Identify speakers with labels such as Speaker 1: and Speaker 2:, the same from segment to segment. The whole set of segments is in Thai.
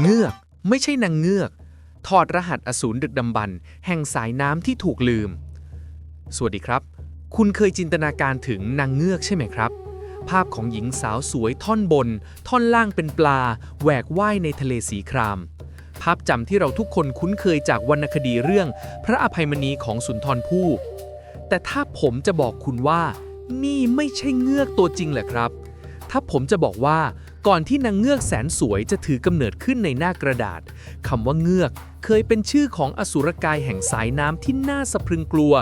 Speaker 1: เงือกไม่ใช่นางเงือก ถอดรหัสอสูรดึกดำบรรพ์แห่งสายน้ำที่ถูกลืม สวัสดีครับ คุณเคยจินตนาการถึงนางเงือกใช่ไหมครับ ภาพของหญิงสาวสวยท่อนบน ท่อนล่างเป็นปลา แหวกว่ายในทะเลสีคราม ภาพจำที่เราทุกคนคุ้นเคยจากวรรณคดีเรื่อง พระอภัยมณีของสุนทรภู่แต่ถ้าผมจะบอกคุณว่า นี่ไม่ใช่เงือกตัวจริงแหละครับ ถ้าผมจะบอกว่า ก่อนที่นางเงือกแสนสวยจะถือกำเนิดขึ้นในหน้ากระดาษคำว่าเงือกเคยเป็นชื่อของอสุรกายแห่งสายน้ำที่น่าสะพรึงกลัว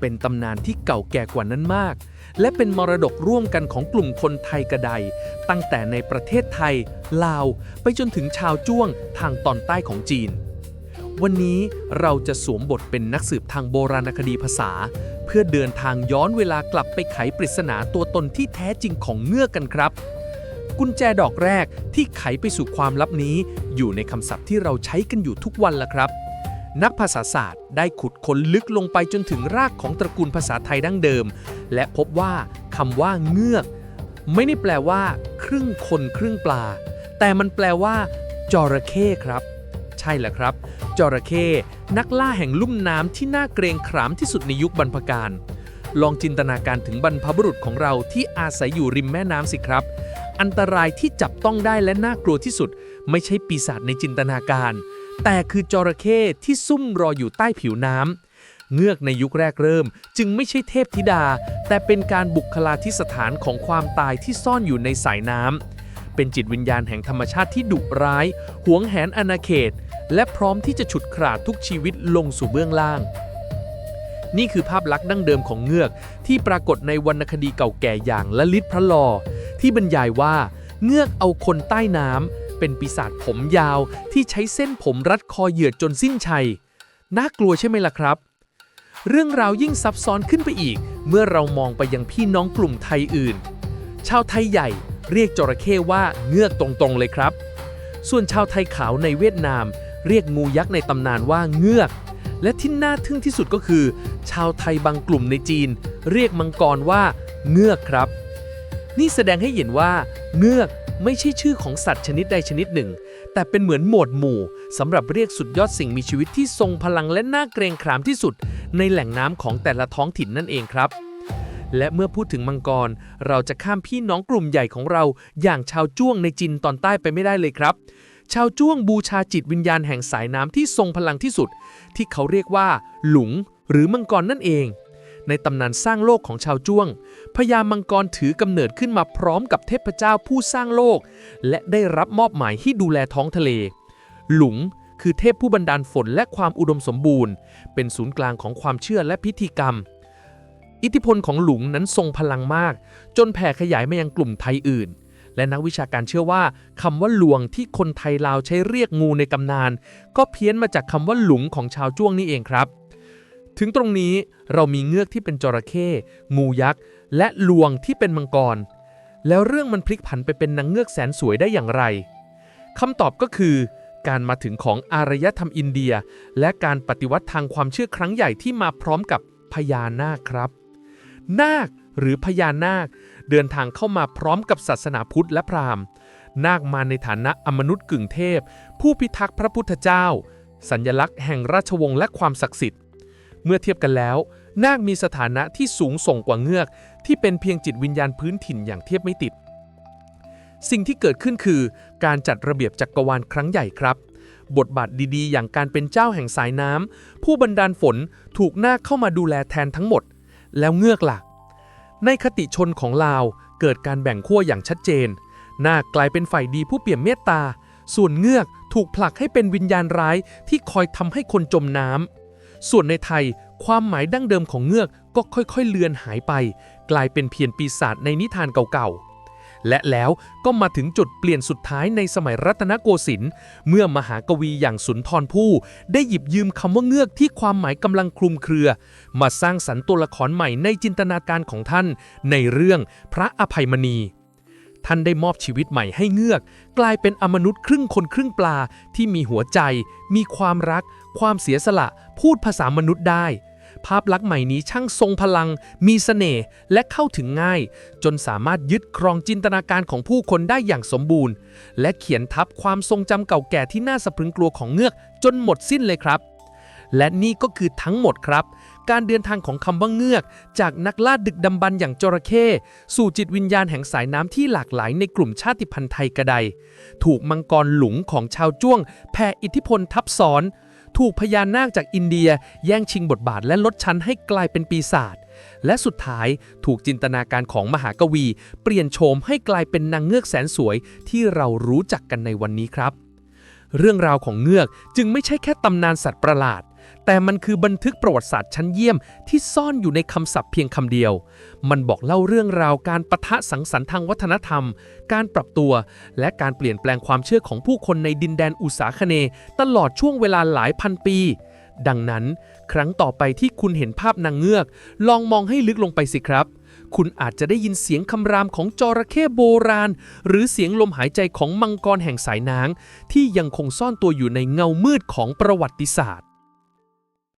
Speaker 1: เป็นตำนานที่เก่าแก่กว่านั้นมาก และเป็นมรดกร่วมกันของกลุ่มคนไทยกระไดตั้งแต่ในประเทศไทย ลาว ไปจนถึงชาวจ้วงทางตอนใต้ของจีน วันนี้เราจะสวมบทเป็นนักสืบทางโบราณคดีภาษา เพื่อเดินทางย้อนเวลากลับไปไขปริศนาตัวตนที่แท้จริงของเงือกกันครับ กุญแจดอกแรกที่ไขไปสู่ความลับนี้ อยู่ในคำศัพท์ที่เราใช้กันอยู่ทุกวันละครับ นักภาษาศาสตร์ได้ขุดค้นลึกลงไปจนถึงรากของตระกูลภาษาไทยดั้งเดิม และพบว่าคำว่าเงือก ไม่ได้แปลว่า ครึ่งคนครึ่งปลา แต่มันแปลว่าจระเข้ครับใช่แหละครับจระเข้นักล่าแห่งลุ่มน้ำที่น่าเกรงขามที่สุดในยุคบรรพกาลลองจินตนาการถึงบรรพบุรุษของเราที่อาศัยอยู่ริมแม่น้ำสิครับ อันตรายที่จับต้องได้และน่ากลัวที่สุด ไม่ใช่ปีศาจในจินตนาการ แต่คือจระเข้ที่ซุ่มรออยู่ใต้ผิวน้ำเงือกในยุคแรกเริ่ม จึงไม่ใช่เทพธิดา แต่เป็นการบุคลาธิสถานของความตายที่ซ่อนอยู่ในสายน้ำเป็นจิตวิญญาณแห่งธรรมชาติที่ดุร้าย หวงแหนอาณาเขต และพร้อมที่จะฉุดขาดทุกชีวิตลงสู่เบื้องล่างนี่คือภาพลักษณ์ดั้งเดิมของเงือกที่ปรากฏในวรรณคดีเก่าแก่อย่างละลิตพระลอ ที่บรรยายว่าเงือกเอาคนใต้น้ำเป็นปีศาจผมยาวที่ใช้เส้นผมรัดคอเหยื่อจนสิ้นชัย น่ากลัวใช่ไหมล่ะครับ เรื่องราวยิ่งซับซ้อนขึ้นไปอีก เมื่อเรามองไปยังพี่น้องกลุ่มไทยอื่น ชาวไทยใหญ่เรียกจระเข้ว่าเงือกตรงๆเลยครับ ส่วนชาวไทยขาวในเวียดนาม เรียกงูยักษ์ในตำนานว่าเงือก และที่น่าทึ่งที่สุดก็คือ ชาวไทยบางกลุ่มในจีน เรียกมังกรว่าเงือกครับ นี่แสดงให้เห็นว่าเงือกไม่ใช่ชื่อของสัตว์ชนิดใดชนิดหนึ่ง แต่เป็นเหมือนหมวดหมู่สำหรับเรียกสุดยอดสิ่งมีชีวิตที่ทรงพลังและน่าเกรงขามที่สุด ในแหล่งน้ำของแต่ละท้องถิ่นนั่นเองครับ และเมื่อพูดถึงมังกร เราจะข้ามพี่น้องกลุ่มใหญ่ของเรา อย่างชาวจ้วงในจินตอนใต้ไปไม่ได้เลยครับ ชาวจ้วงบูชาจิตวิญญาณแห่งสายน้ำที่ทรงพลังที่สุด ที่เขาเรียกว่า หลุง หรือมังกรนั่นเอง ในตำนานสร้างโลกของชาวจ้วงพญามังกรถือกำเนิดขึ้นมาพร้อมกับเทพเจ้าผู้สร้างโลก และได้รับมอบหมายให้ดูแลท้องทะเล หลุงคือเทพผู้บันดาลฝนและความอุดมสมบูรณ์ เป็นศูนย์กลางของความเชื่อและพิธีกรรม อิทธิพลของหลุงนั้นทรงพลังมาก จนแผ่ขยายมายังกลุ่มไทยอื่น และนักวิชาการเชื่อว่าคำว่าลวงที่คนไทยลาวใช้เรียกงูในตำนาน ก็เพี้ยนมาจากคำว่าหลุงของชาวจ้วงนี่เองครับ ถึงตรงนี้เรามีเงือกที่เป็นจระเข้งูยักษ์ และลวงที่เป็นมังกร แล้วเรื่องมันพลิกผันไปเป็นนางเงือกแสนสวยได้อย่างไรคำตอบก็คือ การมาถึงของอารยธรรมอินเดีย และการปฏิวัติทางความเชื่อครั้งใหญ่ที่มาพร้อมกับพญานาคครับ นาคหรือพญานาค เดินทางเข้ามาพร้อมกับศาสนาพุทธและพราหมณ์ นาคมาในฐานะอมนุษย์กึ่งเทพ ผู้พิทักษ์พระพุทธเจ้า สัญลักษณ์แห่งราชวงศ์และความศักดิ์สิทธิ์ เมื่อเทียบกันแล้ว นาคมีสถานะที่สูงส่งกว่าเงือก ที่เป็นเพียงจิตวิญญาณพื้นถิ่นอย่างเทียบไม่ติด สิ่งที่เกิดขึ้นคือ การจัดระเบียบจักรวาลครั้งใหญ่ครับ บทบาทดีๆ อย่างการเป็นเจ้าแห่งสายน้ำผู้บันดาลฝนถูกนาคเข้ามาดูแลแทนทั้งหมด แล้วเงือกล่ะ ในคติชนของลาวเกิดการแบ่งขั้วอย่างชัดเจน นาคกลายเป็นฝ่ายดีผู้เปี่ยมเมตตา ส่วนเงือกถูกผลักให้เป็นวิญญาณร้ายที่คอยทำให้คนจมน้ำ ส่วนในไทย ความหมายดั้งเดิมของเงือกก็ค่อยๆเลือนหายไป กลายเป็นเพียงปีศาจในนิทานเก่าๆ และแล้วก็มาถึงจุดเปลี่ยนสุดท้ายในสมัยรัตนโกสินทร์เมื่อมหากวีอย่างสุนทรภู่ได้หยิบยืมคำว่าเงือกที่ความหมายกำลังคลุมเครือ มาสร้างสรรค์ตัวละครใหม่ในจินตนาการของท่าน ในเรื่องพระอภัยมณี ท่านได้มอบชีวิตใหม่ให้เงือก กลายเป็นอมนุษย์ครึ่งคนครึ่งปลาที่มีหัวใจ มีความรัก ความเสียสละ พูดภาษามนุษย์ได้ ภาพลักษณ์ใหม่นี้ช่างทรงพลัง มีเสน่ห์และเข้าถึงง่าย จนสามารถยึดครองจินตนาการของผู้คนได้อย่างสมบูรณ์ และเขียนทับความทรงจำเก่าแก่ที่น่าสะพรึงกลัวของเงือกจนหมดสิ้นเลยครับและนี่ก็คือทั้งหมดครับ การเดินทางของคำว่าเงือก จากนักล่าดึกดำบรรพ์อย่างจระเข้สู่จิตวิญญาณแห่งสายน้ำที่หลากหลายในกลุ่มชาติพันธุ์ไทยกระได ถูกมังกรหลุงของชาวจ้วง แผ่อิทธิพลทับซ้อน ถูกพญานาคจากอินเดีย แย่งชิงบทบาทและลดชั้นให้กลายเป็นปีศาจและสุดท้ายถูกจินตนาการของมหากวี เปลี่ยนโฉมให้กลายเป็นนางเงือกแสนสวยที่เรารู้จักกันในวันนี้ครับ เรื่องราวของเงือกจึงไม่ใช่แค่ตำนานสัตว์ประหลาด แต่มันคือบันทึกประวัติศาสตร์ชั้นเยี่ยมที่ซ่อนอยู่ในคำศัพท์เพียงคำเดียว มันบอกเล่าเรื่องราวการประทะสังสรรค์ทางวัฒนธรรม การปรับตัว และการเปลี่ยนแปลงความเชื่อของผู้คนในดินแดนอุษาคเน ตลอดช่วงเวลาหลายพันปี ดังนั้น ครั้งต่อไปที่คุณเห็นภาพนางเงือก ลองมองให้ลึกลงไปสิครับ คุณอาจจะได้ยินเสียงคำรามของจระเข้โบราณ หรือเสียงลมหายใจของมังกรแห่งสายน้ำที่ยังคงซ่อนตัวอยู่ในเงามืดของประวัติศาสตร์